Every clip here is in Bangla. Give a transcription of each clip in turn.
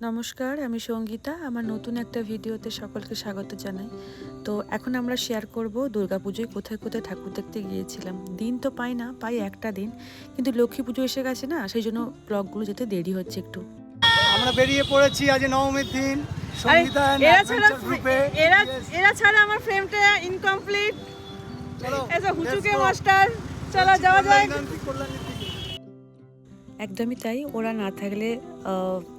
নমস্কার আমি সঙ্গীতা আমার নতুন একটা ভিডিওতে সকলকে স্বাগত জানাই। তো এখন আমরা শেয়ার করব দুর্গাপুজোয় কোথায় কোথায় ঠাকুর দেখতে গিয়েছিলাম। দিন তো পাই না পাই একটা দিন কিন্তু লক্ষ্মী পুজো এসে গেছে না সেই জন্য ব্লগগুলো যেতে দেরি হচ্ছে একটু। আমরা বেরিয়ে পড়েছি আজ নবমীর দিন এরা ছাড়া এরা এরা ছাড়া আমার ফ্রেমটা ইনকমপ্লিট এজ আ হুচুকে মাস্টার চলো যাওয়া যায় একদমই তাই ওরা না থাকলে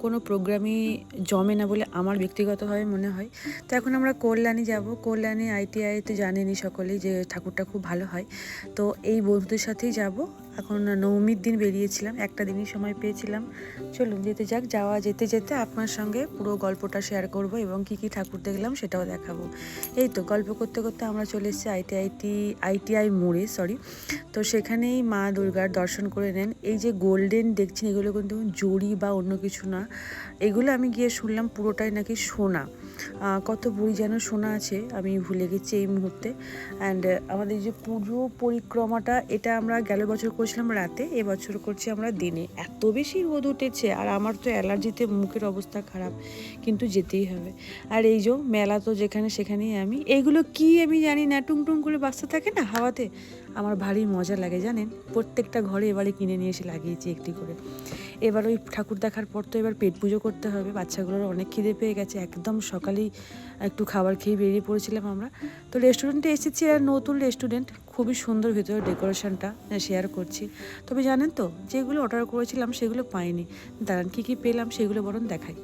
কোনো প্রোগ্রামই জমে না বলে আমার ব্যক্তিগতভাবে মনে হয়। তো এখন আমরা কল্যাণী যাব। কল্যাণী আইটিআই তো জানেনই সকলেই যে ঠাকুরটা খুব ভালো হয়। তো এই বন্ধুদের সাথেই যাব। এখন নবমীর দিন বেরিয়েছিলাম, একটা দিনই সময় পেয়েছিলাম। চলুন যেতে যাক, যাওয়া যেতে যেতে আপনার সঙ্গে পুরো গল্পটা শেয়ার করব এবং কি কি ঠাকুর দেখলাম সেটাও দেখাবো। এই তো গল্প করতে করতে আমরা চলে এসেছি আইটিআইটি আইটিআই মোড়ে সরি তো সেখানেই মা দুর্গার দর্শন করে নেন। এই যে গোল্ডেন দেখছেন, এগুলো কিন্তু জড়ি বা অন্য কিছু না। এগুলো আমি গিয়ে শুনলাম পুরোটাই নাকি সোনা। কত বুড়ি যেন সোনা আছে, আমি ভুলে গেছি এই মুহূর্তে। অ্যান্ড আমাদের যে পুজো পরিক্রমাটা, এটা আমরা গেল বছর করেছিলাম রাতে, এবছর করছি আমরা দিনে। এত বেশি রোদ উঠেছে, আর আমার তো অ্যালার্জিতে মুখের অবস্থা খারাপ, কিন্তু যেতেই হবে। আর এই যে মেলা তো যেখানে সেখানেই আমি। এইগুলো কি আমি জানি না টুং টুং করে বাচ্চা থাকে না হাওয়াতে? আমার ভারী মজা লাগে, জানেন? প্রত্যেকটা ঘরে এবারে কিনে নিয়ে এসে লাগিয়েছি একটি করে। এবার ওই ঠাকুর দেখার পর তো এবার পেট পুজো করতে হবে। বাচ্চাগুলোর অনেক খিদে পেয়ে গেছে। একদম সকালেই একটু খাবার খেয়ে বেরিয়ে পড়েছিলাম আমরা। তো রেস্টুরেন্টে এসেছি আর নতুন রেস্টুরেন্ট। খুবই সুন্দর ভিতরে ডেকোরেশনটা শেয়ার করছি। তবে জানেন তো, যেগুলো অর্ডার করেছিলাম সেগুলো পাইনি। দাঁড়ান, কী কী পেলাম সেগুলো বরং দেখাই।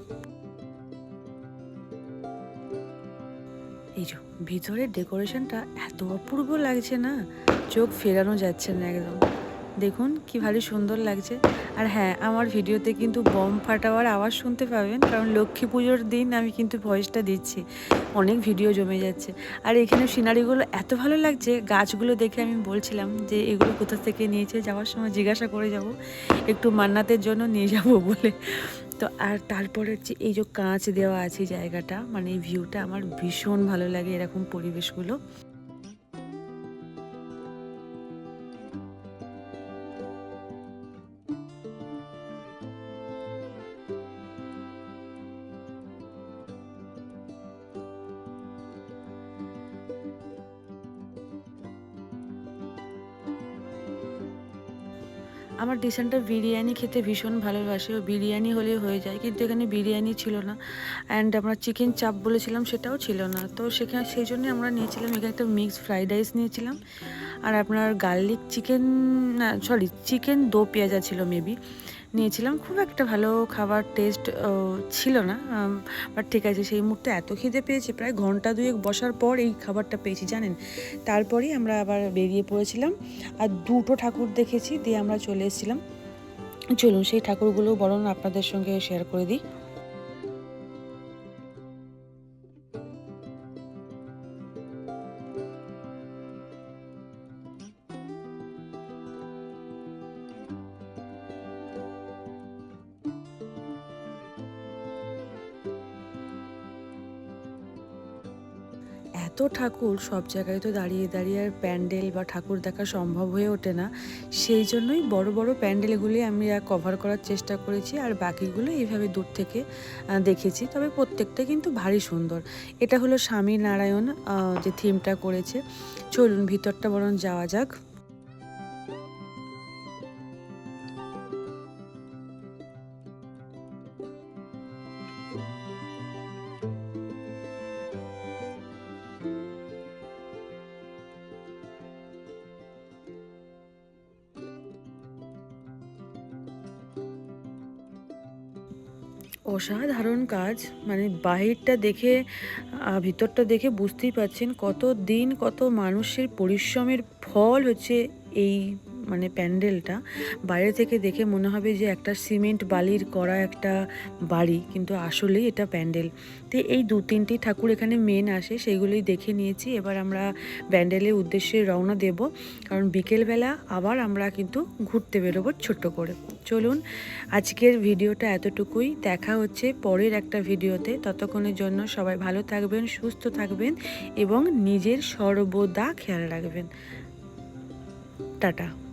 এই যে, ভিতরের ডেকোরেশনটা এত অপূর্ব লাগছে না? চোখ ফেরানো যাচ্ছে না একদম। দেখুন, কি ভালো সুন্দর লাগছে। আর হ্যাঁ আমার ভিডিওতে কিন্তু বম ফাটাওয়ার আওয়াজ শুনতে পাবেন, কারণ লক্ষ্মী পুজোর দিন আমি কিন্তু ভয়েসটা দিচ্ছি। অনেক ভিডিও জমে যাচ্ছে। আর এখানে সিনারিগুলো এত ভালো লাগছে, গাছগুলো দেখে আমি বলছিলাম যে এগুলো কোথা থেকে নিয়েছে, যাওয়ার সময় জিজ্ঞাসা করে যাব, একটু মান্নাতের জন্য নিয়ে যাব বলে। তো আর তারপরে হচ্ছে এই যে কাঁচ দেওয়া আছে জায়গাটা মানে এই ভিউটা, আমার ভীষণ ভালো লাগে এরকম পরিবেশগুলো। আমার ডিসেন্টার বিরিয়ানি খেতে ভীষণ ভালোবাসে, ও বিরিয়ানি হলেই হয়ে যায়, কিন্তু এখানে বিরিয়ানি ছিল না। অ্যান্ড আমরা চিকেন চাপ বলেছিলাম, সেটাও ছিল না। তো সেখানে, সেই জন্যই আমরা নিয়েছিলাম, এখানে একটা মিক্সড ফ্রাইড রাইস নিয়েছিলাম। আর আপনার গার্লিক চিকেন না সরি চিকেন দো পেঁয়াজা ছিল মেবি নিয়েছিলাম। খুব একটা ভালো খাবার টেস্ট ছিল না। বাট ঠিক আছে, সেই মুহূর্তে এত খিদে পেয়েছি, প্রায় ঘণ্টা দুয়েক বসার পর এই খাবারটা পেয়েছি, জানেন? তারপরেই আমরা আবার বেরিয়ে পড়েছিলাম, আর দুটো ঠাকুর দেখেছি, দিয়ে আমরা চলে এসেছিলাম। চলুন, সেই ঠাকুরগুলো বরং আপনাদের সঙ্গে শেয়ার করে দিই। এত ঠাকুর সব জায়গায় তো দাঁড়িয়ে দাঁড়িয়ে আর প্যান্ডেল বা ঠাকুর দেখা সম্ভব হয়ে ওঠে না। সেই জন্যই বড় বড় প্যান্ডেলগুলি আমি কভার করার চেষ্টা করেছি আর বাকিগুলো এইভাবে দূর থেকে দেখেছি। তবে প্রত্যেকটা কিন্তু ভারী সুন্দর। এটা হলো স্বামী নারায়ণ যে থিমটা করেছে। চলুন ভিতরটা বরং যাওয়া যাক। অসাধারণ কাজ। মানে বাহিরটা দেখে ভিতরটা দেখে বুঝতেই পারছেন কত দিন কত মানুষের পরিশ্রমের ফল হচ্ছে এই মানে প্যান্ডেলটা, বাইরে থেকে দেখে মনে হবে যে একটা সিমেন্ট বালির করা একটা বাড়ি, কিন্তু আসলেই এটা প্যান্ডেল। তো এই দু তিনটি ঠাকুর এখানে মেন আসে, সেইগুলোই দেখে নিয়েছি। এবার আমরা প্যান্ডেলের উদ্দেশ্যে রওনা দেব, কারণ বিকেলবেলা আবার আমরা কিন্তু ঘুরতে বেরোবো ছোট্ট করে। চলুন, আজকের ভিডিওটা এতটুকুই। দেখা হচ্ছে পরের একটা ভিডিওতে। ততক্ষণের জন্য সবাই ভালো থাকবেন, সুস্থ থাকবেন এবং নিজের সর্বদা খেয়াল রাখবেন। টাটা।